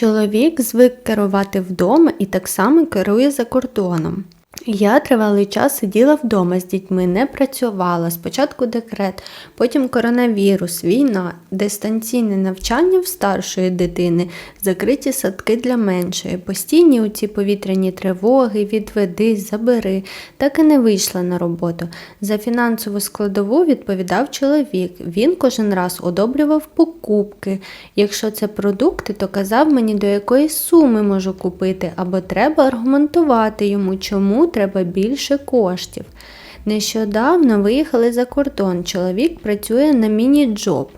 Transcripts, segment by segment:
Чоловік звик керувати вдома і так само керує за кордоном. Я тривалий час сиділа вдома з дітьми, не працювала. Спочатку декрет, потім коронавірус, війна, дистанційне навчання в старшої дитини, закриті садки для меншої, постійні у ці повітряні тривоги, відведи, забери. Так і не вийшла на роботу. За фінансову складову відповідав чоловік. Він кожен раз одобрював покупки. Якщо це продукти, то казав мені, до якої суми можу купити, або треба аргументувати йому, чому треба більше коштів. Нещодавно виїхали за кордон. Чоловік працює на міні-джоб,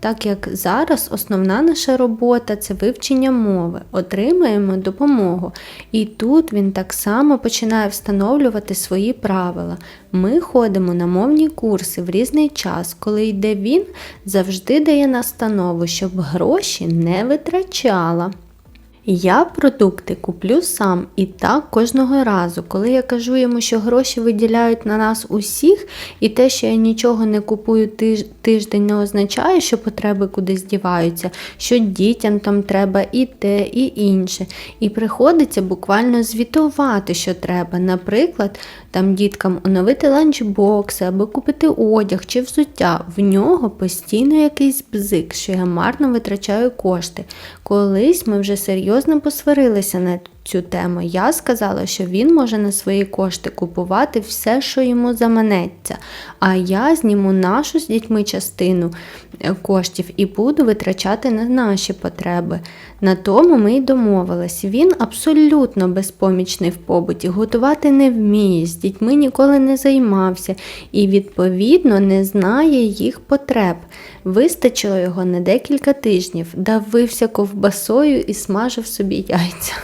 так як зараз основна наша робота це вивчення мови, отримаємо допомогу. І тут він так само починає встановлювати свої правила. Ми ходимо на мовні курси в різний час. Коли йде він, завжди дає настанову, щоб гроші не витрачала. Я продукти куплю сам і так кожного разу. Коли я кажу йому, що гроші виділяють на нас усіх, і те, що я нічого не купую тиж- тиждень, не означає, що потреби кудись діваються, що дітям там треба і те, і інше. І приходиться буквально звітувати, що треба. Наприклад, там діткам оновити ланчбокси або купити одяг чи взуття. В нього постійно якийсь бзик, що я марно витрачаю кошти. Колись ми вже серйозно посварилися на цю тему. Я сказала, що він може на свої кошти купувати все, що йому заманеться, а я зніму нашу з дітьми частину е, коштів і буду витрачати на наші потреби. На тому ми й домовились. Він абсолютно безпомічний в побуті, готувати не вміє, з дітьми ніколи не займався і, відповідно, не знає їх потреб. Вистачило його на декілька тижнів, давився ковбасою і смажив собі яйця.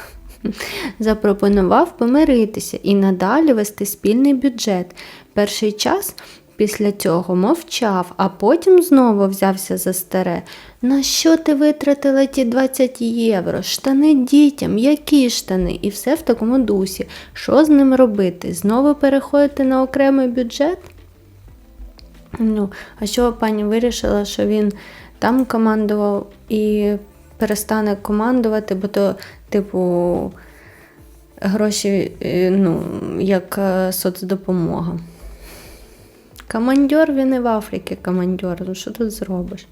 Запропонував помиритися і надалі вести спільний бюджет. Перший час після цього мовчав, а потім знову взявся за старе. На що ти витратила ті 20 євро? Штани дітям, які штани? І все в такому дусі. Що з ним робити? Знову переходити на окремий бюджет? Ну, а що пані вирішила, що він там командував і перестане командувати, бо то, типу, гроші, е, ну, як е, соцдопомога. Командьор він і в Африці командьор. Ну що тут зробиш?